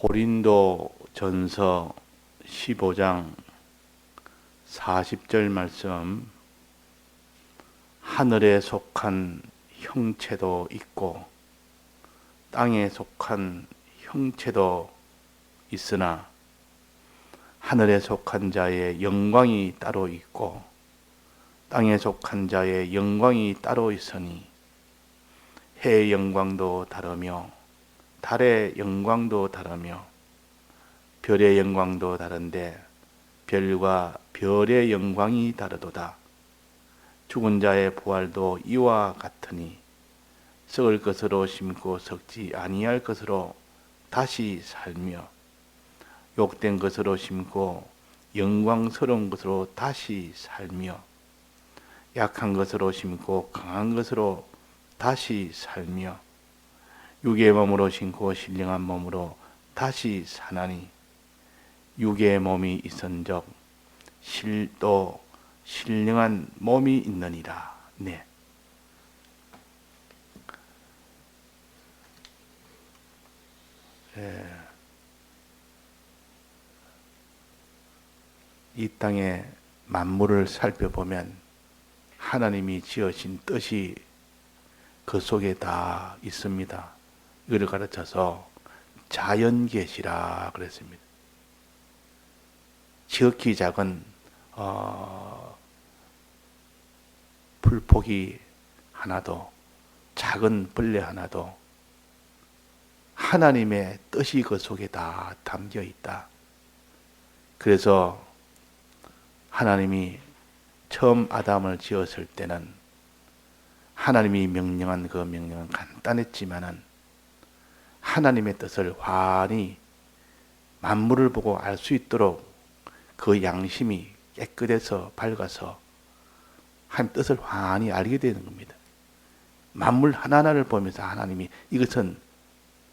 고린도 전서 15장 40절 말씀. 하늘에 속한 형체도 있고 땅에 속한 형체도 있으나 하늘에 속한 자의 영광이 따로 있고 땅에 속한 자의 영광이 따로 있으니 해의 영광도 다르며 달의 영광도 다르며 별의 영광도 다른데 별과 별의 영광이 다르도다. 죽은 자의 부활도 이와 같으니 썩을 것으로 심고 썩지 아니할 것으로 다시 살며 욕된 것으로 심고 영광스러운 것으로 다시 살며 약한 것으로 심고 강한 것으로 다시 살며 육의 몸으로 심고 신령한 몸으로 다시 사나니 육의 몸이 있은적 실도 신령한 몸이 있느니라. 네. 예. 이 땅의 만물을 살펴보면 하나님이 지으신 뜻이 그 속에 다 있습니다. 이를 가르쳐서 자연계시라 그랬습니다. 지극히 작은 어, 풀포기 하나도 작은 벌레 하나도 하나님의 뜻이 그 속에 다 담겨 있다. 그래서 하나님이 처음 아담을 지었을 때는 하나님이 명령한 그 명령은 간단했지만은 하나님의 뜻을 환히 만물을 보고 알 수 있도록 그 양심이 깨끗해서 밝아서 하나님 뜻을 환히 알게 되는 겁니다. 만물 하나하나를 보면서 하나님이 이것은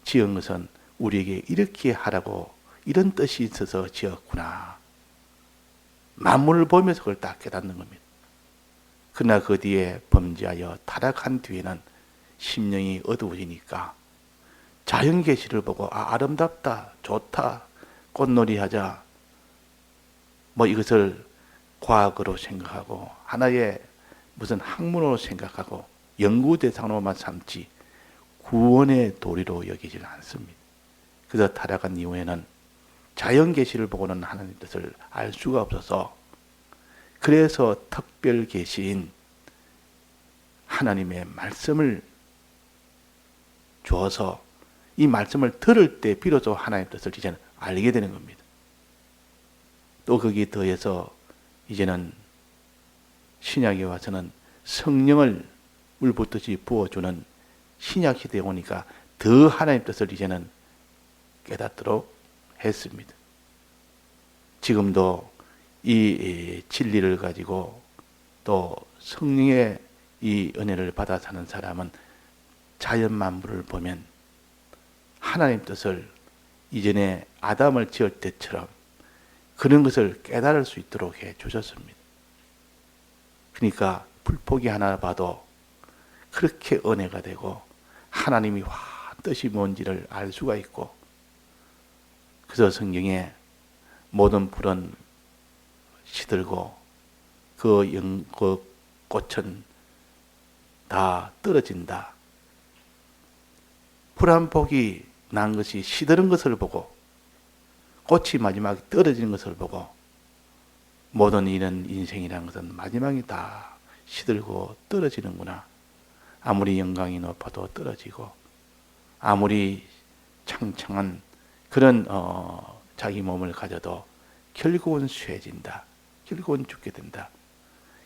지은 것은 우리에게 이렇게 하라고 이런 뜻이 있어서 지었구나. 만물을 보면서 그걸 딱 깨닫는 겁니다. 그러나 그 뒤에 범죄하여 타락한 뒤에는 심령이 어두워지니까 자연 계시를 보고 아 아름답다, 좋다, 꽃놀이 하자. 뭐 이것을 과학으로 생각하고 하나의 무슨 학문으로 생각하고 연구 대상으로만 삼지 구원의 도리로 여기질 않습니다. 그래서 타락한 이후에는 자연 계시를 보고는 하나님 뜻을 알 수가 없어서 그래서 특별 계시인 하나님의 말씀을 주어서 이 말씀을 들을 때 비로소 하나님 뜻을 이제는 알게 되는 겁니다. 또 거기에 더해서 이제는 신약에 와서는 성령을 물 붓듯이 부어주는 신약 시대에 오니까 더 하나님 뜻을 이제는 깨닫도록 했습니다. 지금도 이 진리를 가지고 또 성령의 이 은혜를 받아 사는 사람은 자연 만물을 보면 하나님 뜻을 이전에 아담을 지을 때처럼 그런 것을 깨달을 수 있도록 해 주셨습니다. 그러니까 불포기 하나 봐도 그렇게 은혜가 되고 하나님이 와 뜻이 뭔지를 알 수가 있고 그래서 성경에 모든 불은 시들고 그, 영, 그 꽃은 다 떨어진다. 불한 폭이 난 것이 시드는 것을 보고 꽃이 마지막에 떨어지는 것을 보고 모든 이런 인생이라는 것은 마지막에 다 시들고 떨어지는구나. 아무리 영광이 높아도 떨어지고 아무리 창창한 그런 어, 자기 몸을 가져도 결국은 쇠진다. 결국은 죽게 된다.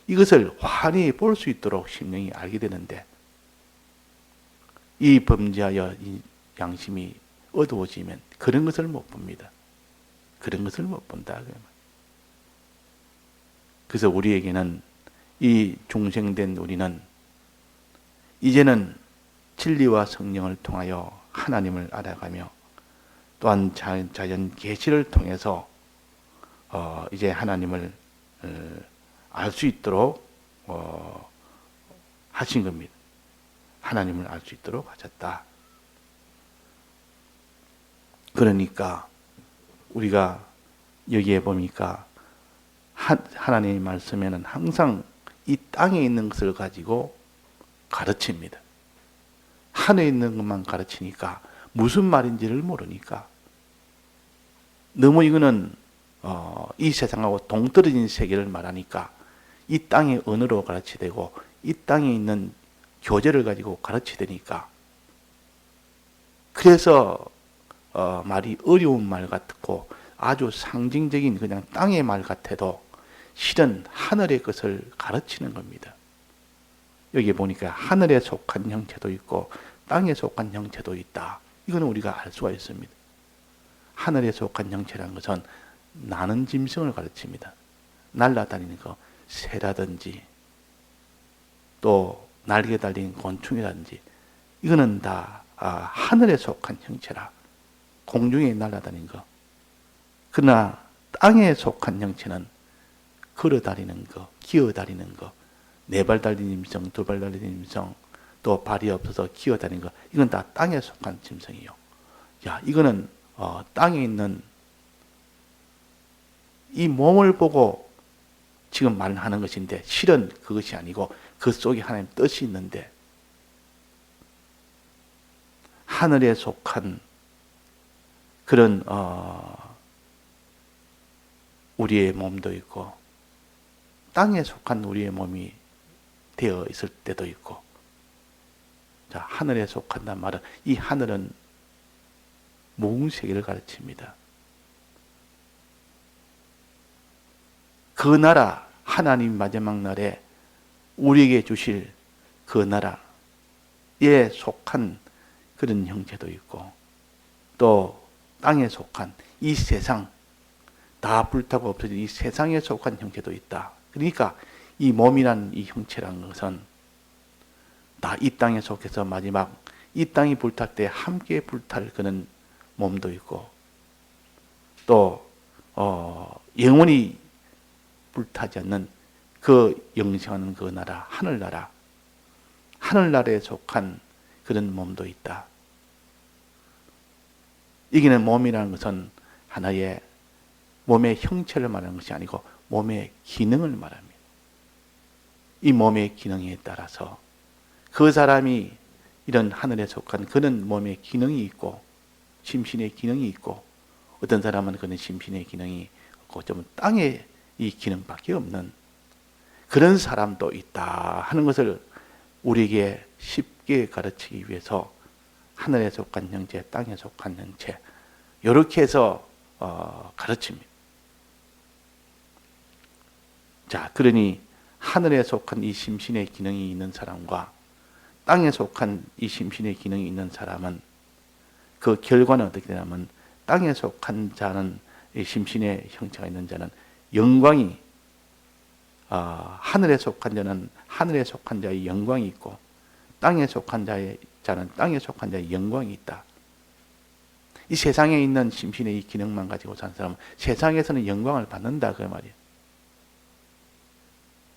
이것을 환히 볼 수 있도록 심령이 알게 되는데 이 범죄하여 이 양심이 어두워지면 그런 것을 못 봅니다. 그런 것을 못 본다. 그래서 우리에게는 이 중생된 우리는 이제는 진리와 성령을 통하여 하나님을 알아가며 또한 자연 계시를 통해서 어 이제 하나님을 어 알수 있도록 어 하신 겁니다. 하나님을 알 수 있도록 하셨다. 그러니까 우리가 여기에 보니까 하, 하나님의 말씀에는 항상 이 땅에 있는 것을 가지고 가르칩니다. 하늘에 있는 것만 가르치니까 무슨 말인지를 모르니까 너무 이거는 어, 이 세상하고 동떨어진 세계를 말하니까 이 땅의 언어로 가르치되고 이 땅에 있는 교재를 가지고 가르치되니까 그래서 어, 말이 어려운 말 같고 아주 상징적인 그냥 땅의 말 같아도 실은 하늘의 것을 가르치는 겁니다. 여기 보니까 하늘에 속한 형체도 있고 땅에 속한 형체도 있다. 이거는 우리가 알 수가 있습니다. 하늘에 속한 형체라는 것은 나는 짐승을 가르칩니다. 날아다니는 거, 새라든지 또 날개 달린 곤충이라든지 이거는 다 아, 하늘에 속한 형체라. 공중에 날아다니는 거. 그러나 땅에 속한 형체는 걸어 다니는 거, 기어 다니는 거, 네발 달린 짐승, 두발 달린 짐승, 또 발이 없어서 기어 다니는 거, 이건 다 땅에 속한 짐승이요. 야, 이거는 어, 땅에 있는 이 몸을 보고 지금 말하는 것인데 실은 그것이 아니고 그 속에 하나님 뜻이 있는데 하늘에 속한 그런 어, 우리의 몸도 있고 땅에 속한 우리의 몸이 되어 있을 때도 있고 자 하늘에 속한단 말은 이 하늘은 모든 세계를 가르칩니다. 그 나라 하나님 마지막 날에 우리에게 주실 그 나라에 속한 그런 형체도 있고 또 땅에 속한 이 세상 다 불타고 없어진 이 세상에 속한 형체도 있다. 그러니까 이 몸이란 이 형체란 것은 다 이 땅에 속해서 마지막 이 땅이 불탈 때 함께 불탈 그런 몸도 있고 또 어, 영원히 불타지 않는 그 영생하는 그 나라 하늘나라 하늘나라에 속한 그런 몸도 있다. 이기는 몸이라는 것은 하나의 몸의 형체를 말하는 것이 아니고 몸의 기능을 말합니다. 이 몸의 기능에 따라서 그 사람이 이런 하늘에 속한 그런 몸의 기능이 있고 심신의 기능이 있고 어떤 사람은 그런 심신의 기능이 없고 좀 땅의 이 기능밖에 없는 그런 사람도 있다 하는 것을 우리에게 쉽게 가르치기 위해서 하늘에 속한 형체, 땅에 속한 형체 이렇게 해서 어, 가르칩니다. 자, 그러니 하늘에 속한 이 심신의 기능이 있는 사람과 땅에 속한 이 심신의 기능이 있는 사람은 그 결과는 어떻게 되냐면 땅에 속한 자는 이 심신의 형체가 있는 자는 영광이 어, 하늘에 속한 자는 하늘에 속한 자의 영광이 있고 땅에 속한 자의 자는 땅에 속한 자의 영광이 있다. 이 세상에 있는 심신의 이 기능만 가지고 산 사람은 세상에서는 영광을 받는다 그 말이에요.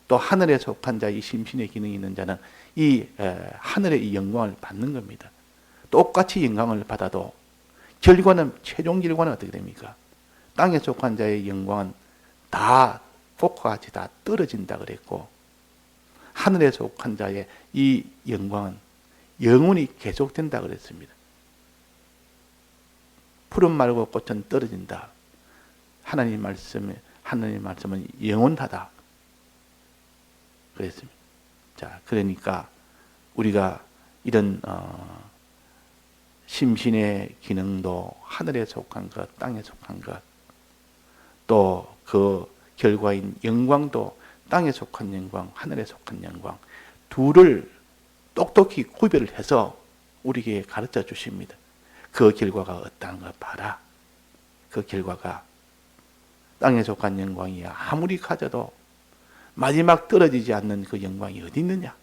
또 하늘에 속한 자의 심신의 기능이 있는 자는 이 에, 하늘의 이 영광을 받는 겁니다. 똑같이 영광을 받아도 결과는 최종 결과는 어떻게 됩니까? 땅에 속한 자의 영광은 다 폭과 같이 다 떨어진다 그랬고 하늘에 속한 자의 이 영광은 영원히 계속된다 그랬습니다. 푸른 말고 꽃은 떨어진다. 하나님 말씀에 하나님 말씀은 영원하다. 그랬습니다. 자, 그러니까 우리가 이런 어, 심신의 기능도 하늘에 속한 것, 땅에 속한 것, 또 그 결과인 영광도 땅에 속한 영광, 하늘에 속한 영광, 둘을 똑똑히 구별을 해서 우리에게 가르쳐 주십니다. 그 결과가 어떠한 걸 봐라. 그 결과가 땅에 속한 영광이 아무리 가져도 마지막 떨어지지 않는 그 영광이 어디 있느냐?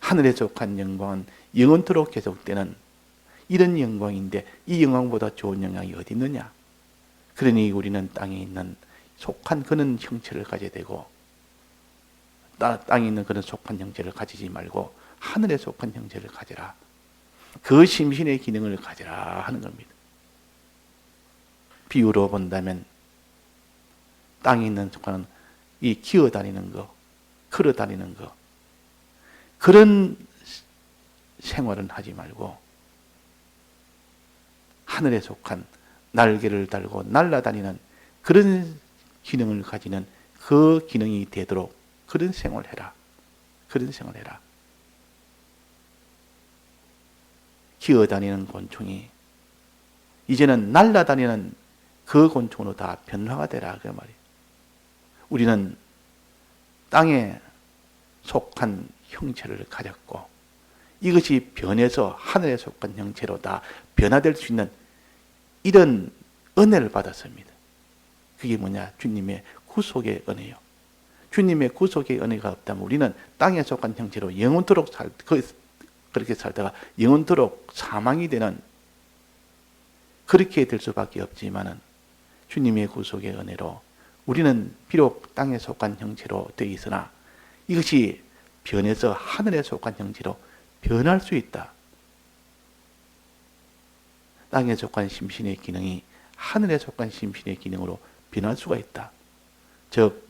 하늘에 속한 영광은 영원토록 계속되는 이런 영광인데 이 영광보다 좋은 영광이 어디 있느냐? 그러니 우리는 땅에 있는 속한 그런 형체를 가져야 되고 땅에 있는 그런 속한 형체를 가지지 말고 하늘에 속한 형체를 가져라. 그 심신의 기능을 가져라 하는 겁니다. 비유로 본다면 땅에 있는 속하는 이 기어 다니는 거, 걸어 다니는 거 그런 생활은 하지 말고 하늘에 속한 날개를 달고 날아다니는 그런 기능을 가지는 그 기능이 되도록 그런 생활을 해라. 그런 생활을 해라. 기어다니는 곤충이 이제는 날아다니는 그 곤충으로 다 변화가 되라 그 말이에요. 우리는 땅에 속한 형체를 가졌고 이것이 변해서 하늘에 속한 형체로 다 변화될 수 있는 이런 은혜를 받았습니다. 그게 뭐냐? 주님의 구속의 은혜요. 주님의 구속의 은혜가 없다면 우리는 땅에 속한 형체로 영원토록 살, 그- 그렇게 살다가 영원토록 사망이 되는 그렇게 될 수밖에 없지만은 주님의 구속의 은혜로 우리는 비록 땅에 속한 형체로 되어 있으나 이것이 변해서 하늘에 속한 형체로 변할 수 있다. 땅에 속한 심신의 기능이 하늘에 속한 심신의 기능으로 변할 수가 있다. 즉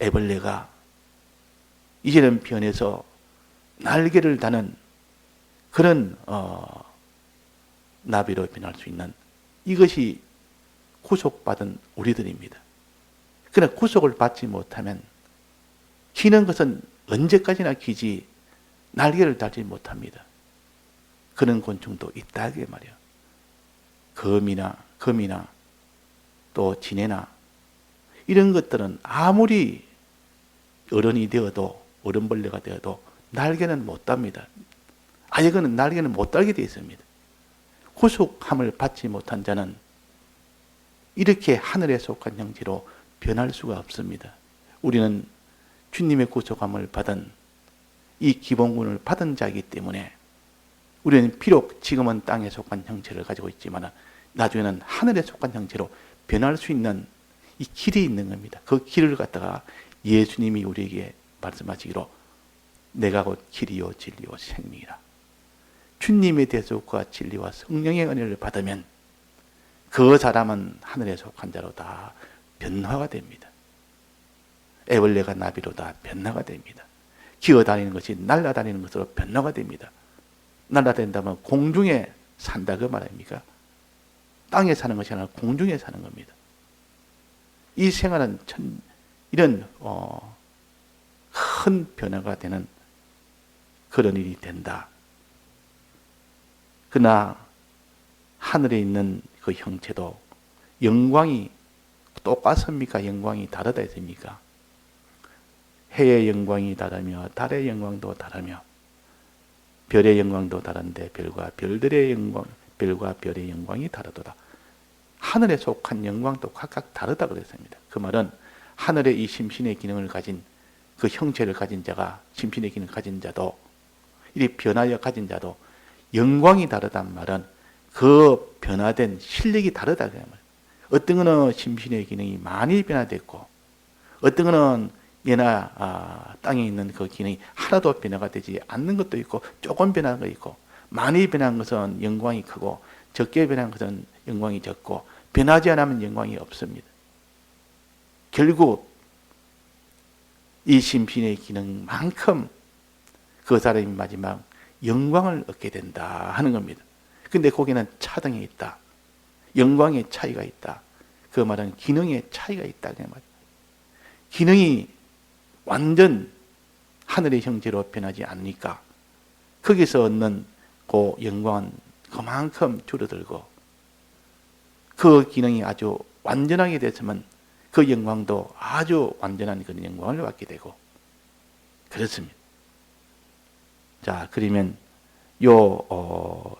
애벌레가 이제는 변해서 날개를 다는 그런 어, 나비로 변할 수 있는 이것이 구속받은 우리들입니다. 그러나 구속을 받지 못하면 기는 것은 언제까지나 기지 날개를 달지 못합니다. 그런 곤충도 있다 그 말이야. 거미나 거미나 또 지네나 이런 것들은 아무리 어른이 되어도 어른벌레가 되어도 날개는 못 답니다. 아예거는 날개는 못 달게 되어 있습니다. 구속함을 받지 못한 자는 이렇게 하늘에 속한 형체로 변할 수가 없습니다. 우리는 주님의 구속함을 받은 이 기본군을 받은 자이기 때문에 우리는 비록 지금은 땅에 속한 형체를 가지고 있지만 나중에는 하늘에 속한 형체로 변할 수 있는 이 길이 있는 겁니다. 그 길을 갖다가 예수님이 우리에게 말씀하시기로 내가 곧 길이요 진리요 생명이라. 주님의 대속과 진리와 성령의 은혜를 받으면 그 사람은 하늘에 속한 자로 다 변화가 됩니다. 애벌레가 나비로 다 변화가 됩니다. 기어다니는 것이 날아다니는 것으로 변화가 됩니다. 날아다닌다면 공중에 산다 그 말입니까? 땅에 사는 것이 아니라 공중에 사는 겁니다. 이 생활은 천, 이런 어, 큰 변화가 되는 그런 일이 된다. 그러나 하늘에 있는 그 형체도 영광이 똑같습니까? 영광이 다르다 했습니까? 해의 영광이 다르며 달의 영광도 다르며 별의 영광도 다른데 별과 별들의 영광, 별과 별의 영광이 다르도다. 하늘에 속한 영광도 각각 다르다 그랬습니다. 그 말은 하늘의 이 심신의 기능을 가진 그 형체를 가진 자가 심신의 기능을 가진 자도 이 변하여 가진 자도 영광이 다르단 말은 그 변화된 실력이 다르다 그 말. 어떤 거는 심신의 기능이 많이 변화됐고 어떤 거는 예나 아, 땅에 있는 그 기능이 하나도 변화가 되지 않는 것도 있고 조금 변한 거 있고 많이 변한 것은 영광이 크고 적게 변한 것은 영광이 적고 변하지 않으면 영광이 없습니다. 결국 이 심신의 기능만큼 그 사람이 마지막 영광을 얻게 된다 하는 겁니다. 근데 거기는 차등이 있다. 영광의 차이가 있다. 그 말은 기능의 차이가 있다. 기능이 완전 하늘의 형제로 변하지 않으니까 거기서 얻는 그 영광은 그만큼 줄어들고 그 기능이 아주 완전하게 됐으면 그 영광도 아주 완전한 그런 영광을 받게 되고 그렇습니다. 자, 그러면 요 어,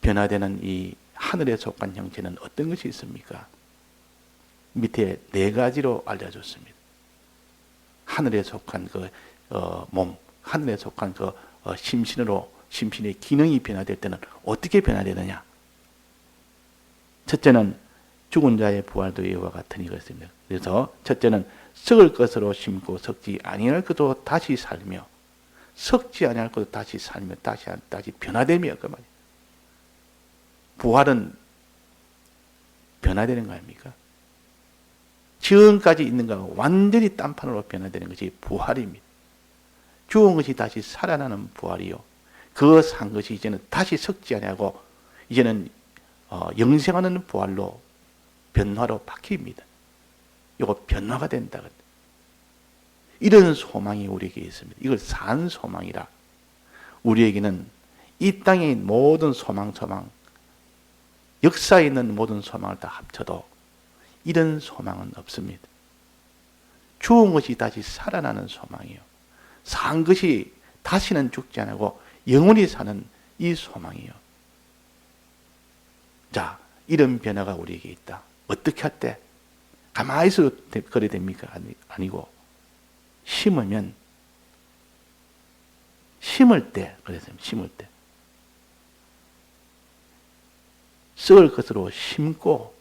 변화되는 이 하늘에 속한 형체는 어떤 것이 있습니까? 밑에 네 가지로 알려줬습니다. 하늘에 속한 그 어, 몸, 하늘에 속한 그 어, 심신으로 심신의 기능이 변화될 때는 어떻게 변화되느냐? 첫째는 죽은 자의 부활도 이와 같으니 그랬습니다. 그래서 첫째는 썩을 것으로 심고 썩지 아니할 것도 다시 살며 썩지 아니할 것도 다시 살며 다시 다시 변화되며 그 말이에요. 부활은 변화되는 거 아닙니까? 지금까지 있는 거하고 완전히 딴판으로 변화되는 것이 부활입니다. 죽은 것이 다시 살아나는 부활이요. 그 산 것이 이제는 다시 석지 아니하고 이제는 어, 영생하는 부활로 변화로 바뀝니다. 이거 변화가 된다. 이런 소망이 우리에게 있습니다. 이걸 산 소망이라. 우리에게는 이 땅의 모든 소망, 소망, 역사에 있는 모든 소망을 다 합쳐도 이런 소망은 없습니다. 죽은 것이 다시 살아나는 소망이요. 산 것이 다시는 죽지 않고 영원히 사는 이 소망이요. 자, 이런 변화가 우리에게 있다. 어떻게 할 때? 가만히 있어도 그래 됩니까? 아니, 아니고, 심으면, 심을 때, 그래서 심을 때. 썩을 것으로 심고,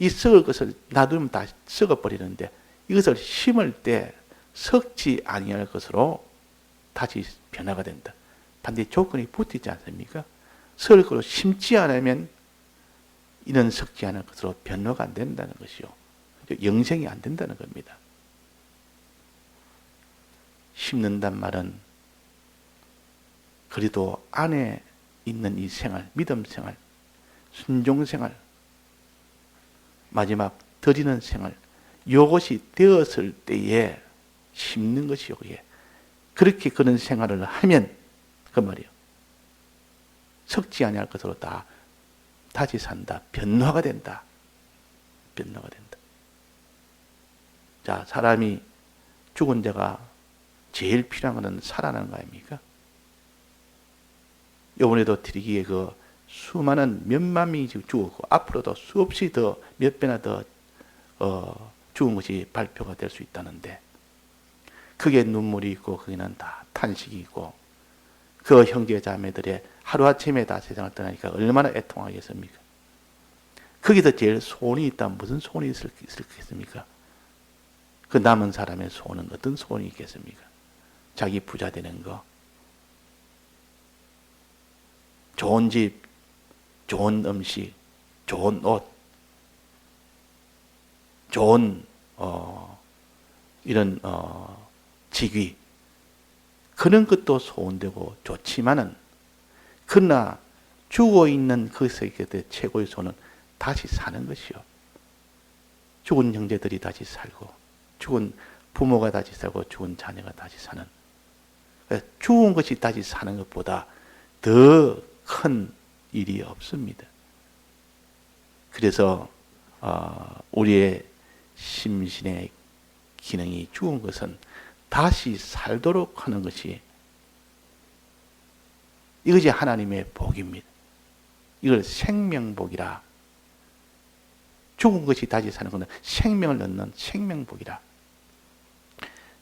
이 썩을 것을 놔두면 다 썩어버리는데, 이것을 심을 때 썩지 아니할 것으로 다시 변화가 된다. 반대 조건이 붙이지 않습니까? 썩을 것으로 심지 않으면 이런 썩지 않을 것으로 변화가 안 된다는 것이요. 영생이 안 된다는 겁니다. 심는단 말은 그래도 안에 있는 이 생활, 믿음 생활, 순종 생활, 마지막 드리는 생활, 이것이 되었을 때에 심는 것이요. 그게. 그렇게 그런 생활을 하면 그 말이요. 석지 아니할 것으로 다 다시 산다. 변화가 된다. 변화가 된다. 자, 사람이 죽은 자가 제일 필요한 것은 살아나는 거 아닙니까? 요번에도 드리기에 그 수많은 몇만 명이 지금 죽었고 앞으로도 수없이 더 몇 배나 더 어, 죽은 것이 발표가 될 수 있다는데 그게 눈물이 있고 거기는 다 탄식이 있고 그 형제 자매들의 하루아침에 다 세상을 떠나니까 얼마나 애통하겠습니까? 거기서 제일 소원이 있다면 무슨 소원이 있을, 있겠습니까? 그 남은 사람의 소원은 어떤 소원이 있겠습니까? 자기 부자 되는 거, 좋은 집, 좋은 음식, 좋은 옷, 좋은 어, 이런 어, 직위 그런 것도 소원되고 좋지만은 그러나 죽어 있는 그 세계의 최고의 소원은 다시 사는 것이요. 죽은 형제들이 다시 살고 죽은 부모가 다시 살고 죽은 자녀가 다시 사는 죽은 것이 다시 사는 것보다 더 큰 일이 없습니다. 그래서 어, 우리의 심신의 기능이 죽은 것은 다시 살도록 하는 것이 이것이 하나님의 복입니다. 이걸 생명복이라. 죽은 것이 다시 사는 것은 생명을 넣는 생명복이라.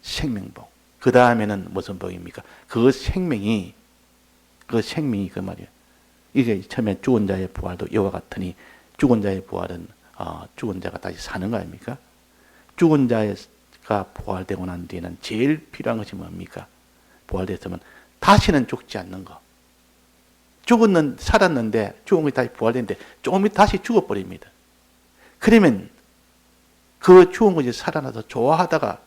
생명복. 그 다음에는 무슨 복입니까? 그 생명이, 그 생명이 그 말이에요. 이게 처음에 죽은 자의 부활도 이와 같으니 죽은 자의 부활은 어, 죽은 자가 다시 사는 거 아닙니까? 죽은 자가 부활되고 난 뒤에는 제일 필요한 것이 뭡니까? 부활됐으면 다시는 죽지 않는 거. 죽었는 살았는데 죽은 것이 다시 부활됐는데 조금 다시 죽어버립니다. 그러면 그 죽은 것이 살아나서 좋아하다가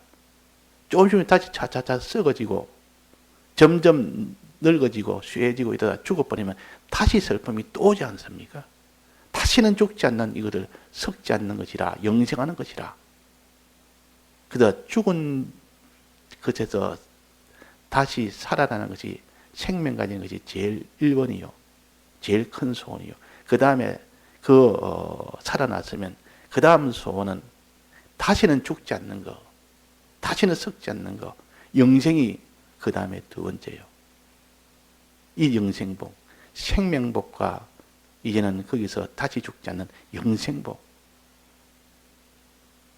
조금씩 다시 차차차 썩어지고 점점 늙어지고 쇠해지고 이러다 죽어버리면 다시 슬픔이 또 오지 않습니까? 다시는 죽지 않는 이거를 썩지 않는 것이라 영생하는 것이라 그다 죽은 것에서 다시 살아나는 것이 생명 가진 것이 제일 1번이요. 제일 큰 소원이요. 그 다음에 그 어, 살아났으면 그 다음 소원은 다시는 죽지 않는 거, 다시는 썩지 않는 거, 영생이 그 다음에 두 번째요. 이 영생복, 생명복과 이제는 거기서 다시 죽지 않는 영생복.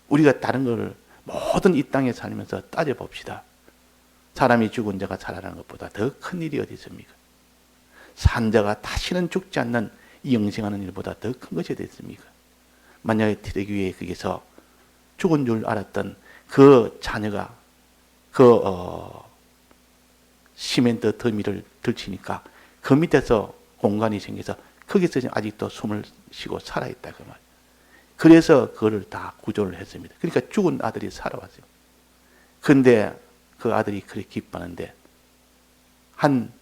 우리가 다른 걸 모든 이 땅에 살면서 따져봅시다. 사람이 죽은 자가 살아나는 것보다 더 큰 일이 어디 있습니까? 산 자가 다시는 죽지 않는 이 영생하는 일보다 더 큰 것이 어디 있습니까? 만약에 티대교회 거기서 죽은 줄 알았던 그 자녀가 그 어, 시멘트 더미를 들치니까 그 밑에서 공간이 생겨서 거기서 아직도 숨을 쉬고 살아있다 그 말. 그래서 그를 다 구조를 했습니다. 그러니까 죽은 아들이 살아왔어요. 근데 그 아들이 그렇게 기뻐하는데 한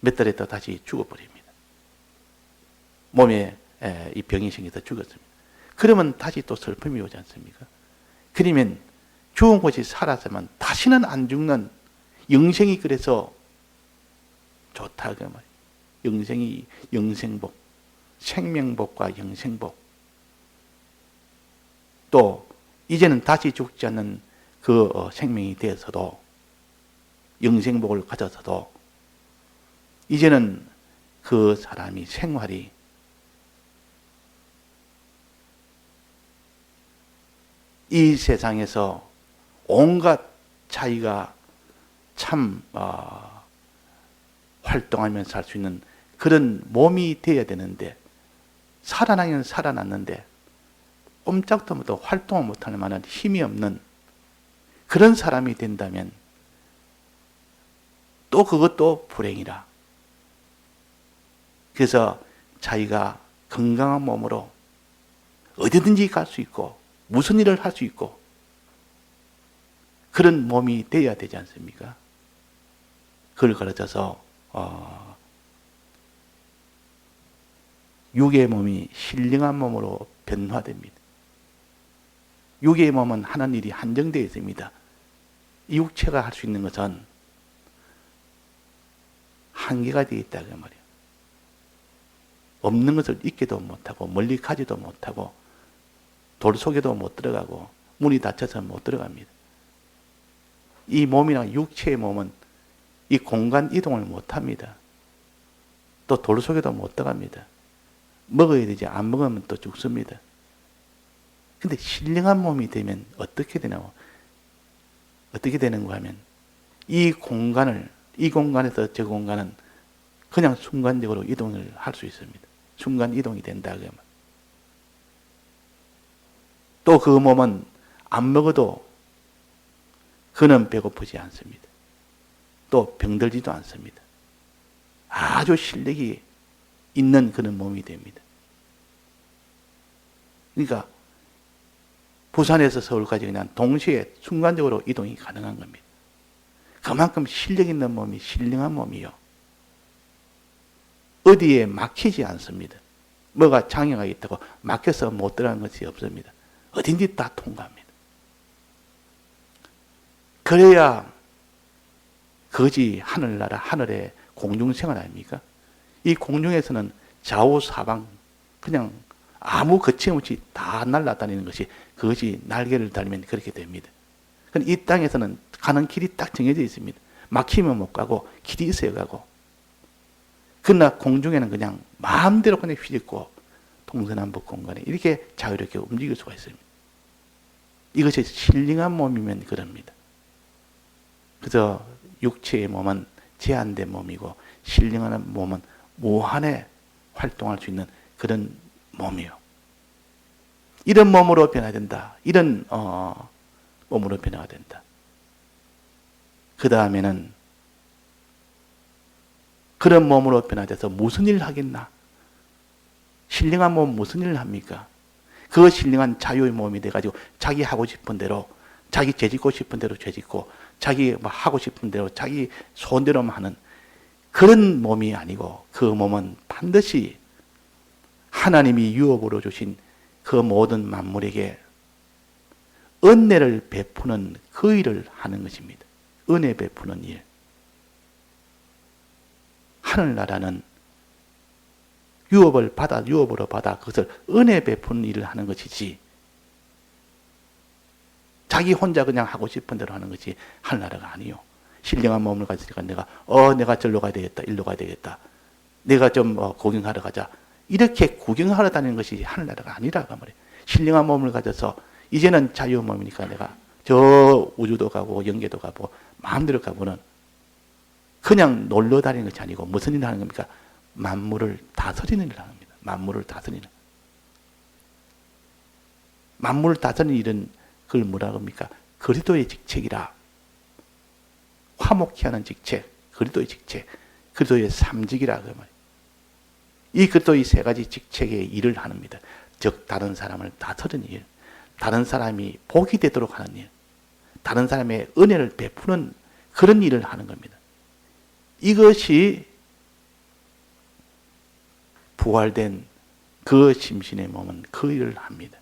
몇 달 있다 다시 죽어버립니다. 몸에 에, 이 병이 생겨서 죽었습니다. 그러면 다시 또 슬픔이 오지 않습니까? 그러면 죽은 곳이 살았으면 다시는 안 죽는 영생이 그래서 좋다 그 말이에요. 영생이 영생복, 생명복과 영생복. 또 이제는 다시 죽지 않는 그 어, 생명이 되어서도 영생복을 가져서도 이제는 그 사람이 생활이 이 세상에서 온갖 차이가 참 어, 활동하면서 살 수 있는 그런 몸이 되어야 되는데 살아나긴 살아났는데 꼼짝도 못하고 활동을 못할 만한 힘이 없는 그런 사람이 된다면 또 그것도 불행이라. 그래서 자기가 건강한 몸으로 어디든지 갈 수 있고 무슨 일을 할 수 있고 그런 몸이 되어야 되지 않습니까? 그걸 가르쳐서 어, 육의 몸이 신령한 몸으로 변화됩니다. 육의 몸은 하는 일이 한정되어 있습니다. 이 육체가 할 수 있는 것은 한계가 되어 있다 그 말이에요. 없는 것을 잊기도 못하고 멀리 가지도 못하고 돌 속에도 못 들어가고 문이 닫혀서 못 들어갑니다. 이 몸이나 육체의 몸은 이 공간 이동을 못 합니다. 또 돌 속에도 못 들어갑니다. 먹어야 되지 안 먹으면 또 죽습니다. 근데 신령한 몸이 되면 어떻게 되냐고 어떻게 되는가 하면 이 공간을 이 공간에서 저 공간은 그냥 순간적으로 이동을 할 수 있습니다. 순간 이동이 된다 그러면 또 그 몸은 안 먹어도 그는 배고프지 않습니다. 또 병들지도 않습니다. 아주 실력이 있는 그런 몸이 됩니다. 그러니까 부산에서 서울까지 그냥 동시에 순간적으로 이동이 가능한 겁니다. 그만큼 실력 있는 몸이 신령한 몸이요. 어디에 막히지 않습니다. 뭐가 장애가 있다고 막혀서 못 들어가는 것이 없습니다. 어딘지 다 통과합니다. 그래야 거지 하늘나라 하늘의 공중생활 아닙니까? 이 공중에서는 좌우 사방 그냥 아무 거침없이 다 날아다니는 것이 그것이 날개를 달면 그렇게 됩니다. 이 땅에서는 가는 길이 딱 정해져 있습니다. 막히면 못 가고 길이 있어야 가고. 그러나 공중에는 그냥 마음대로 그냥 휘젓고 동서남북 공간에 이렇게 자유롭게 움직일 수가 있습니다. 이것이 신령한 몸이면 그럽니다. 그래서 육체의 몸은 제한된 몸이고 신령한 몸은 무한에 활동할 수 있는 그런 몸이요. 이런 몸으로 변화야 된다. 이런 어, 몸으로 변화가 된다. 그 다음에는 그런 몸으로 변화돼서 무슨 일을 하겠나? 신령한 몸 무슨 일을 합니까? 그 신령한 자유의 몸이 돼가지고 자기 하고 싶은 대로 자기 죄짓고 싶은 대로 죄짓고 자기 뭐 하고 싶은 대로 자기 손대로만 하는 그런 몸이 아니고 그 몸은 반드시 하나님이 유업으로 주신 그 모든 만물에게 은혜를 베푸는 그 일을 하는 것입니다. 은혜 베푸는 일. 하늘나라는 유업을 받아 유업으로 받아 그것을 은혜 베푸는 일을 하는 것이지 자기 혼자 그냥 하고 싶은 대로 하는 것이 하늘나라가 아니요. 신령한 몸을 가지니까 내가 어 내가 절로 가야 되겠다 일로 가야 되겠다 내가 좀 어, 구경하러 가자 이렇게 구경하러 다니는 것이 하늘나라가 아니라고 말이에요. 신령한 몸을 가져서 이제는 자유 몸이니까 내가 저 우주도 가고 영계도 가고 마음대로 가고는 그냥 놀러 다니는 것이 아니고 무슨 일을 하는 겁니까? 만물을 다스리는 일을 겁니다. 만물을 다스리는. 만물을 다스리는 일은 그걸 뭐라 합니까? 그리도의 직책이라. 화목케 하는 직책, 그리도의 직책, 그리도의 삼직이라 그 말이에요. 이 그리도의 세 가지 직책의 일을 합니다. 즉 다른 사람을 다스리는 일, 다른 사람이 복이 되도록 하는 일, 다른 사람의 은혜를 베푸는 그런 일을 하는 겁니다. 이것이 부활된 그 심신의 몸은 그 일을 합니다.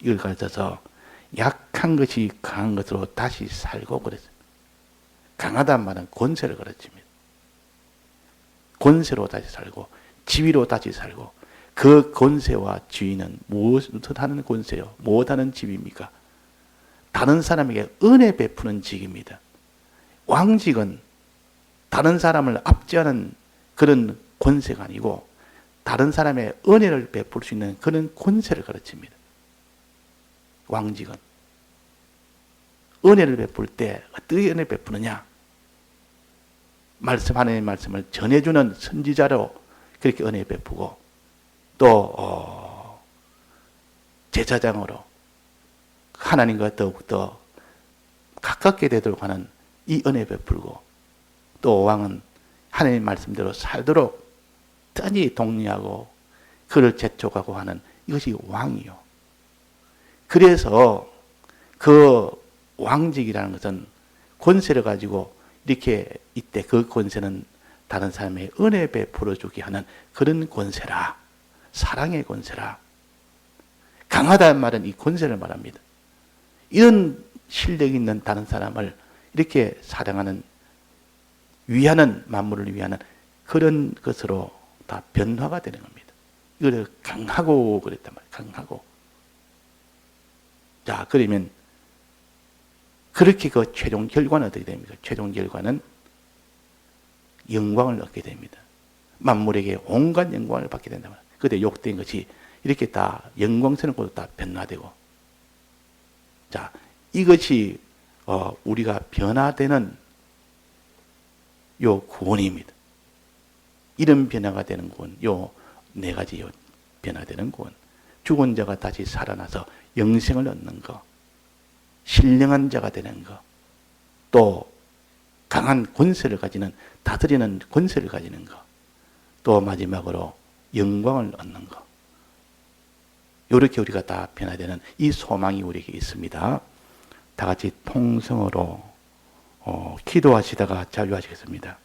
이걸 가져서 약한 것이 강한 것으로 다시 살고 그랬습니다. 강하단 말은 권세를 가르칩니다. 권세로 다시 살고 지위로 다시 살고 그 권세와 지위는 무엇을 하는 권세요? 무엇하는 지위입니까? 다른 사람에게 은혜 베푸는 직입니다. 왕직은 다른 사람을 압제하는 그런 권세가 아니고 다른 사람의 은혜를 베풀 수 있는 그런 권세를 가르칩니다. 왕직은 은혜를 베풀 때 어떻게 은혜 베푸느냐? 말씀 하나님의 말씀을 전해주는 선지자로 그렇게 은혜 베푸고 또 어, 제사장으로 하나님과 더욱더 가깝게 되도록 하는 이 은혜 베풀고 또 왕은 하나님 말씀대로 살도록 뜬히 독려하고 그를 재촉하고 하는 이것이 왕이요. 그래서 그 왕직이라는 것은 권세를 가지고 이렇게 이때 그 권세는 다른 사람의 은혜 베풀어 주게 하는 그런 권세라. 사랑의 권세라. 강하다는 말은 이 권세를 말합니다. 이런 실력 있는 다른 사람을 이렇게 사랑하는 위하는 만물을 위하는 그런 것으로 다 변화가 되는 겁니다. 이걸 강하고 그랬단 말이에요. 강하고. 자, 그러면 그렇게 그 최종 결과는 어떻게 됩니까? 최종 결과는 영광을 얻게 됩니다. 만물에게 온갖 영광을 받게 된다. 그때 욕된 것이 이렇게 다 것으로 다 변화되고. 자, 이것이 어, 우리가 변화되는 요 구원입니다. 이런 변화가 되는 구원, 요 네 가지 요 변화되는 구원. 죽은 자가 다시 살아나서 영생을 얻는 것, 신령한 자가 되는 것, 또 강한 권세를 가지는 다스리는 권세를 가지는 것, 또 마지막으로 영광을 얻는 것. 이렇게 우리가 다 변화되는 이 소망이 우리에게 있습니다. 다 같이 통성으로 어, 기도하시다가 자유하시겠습니다.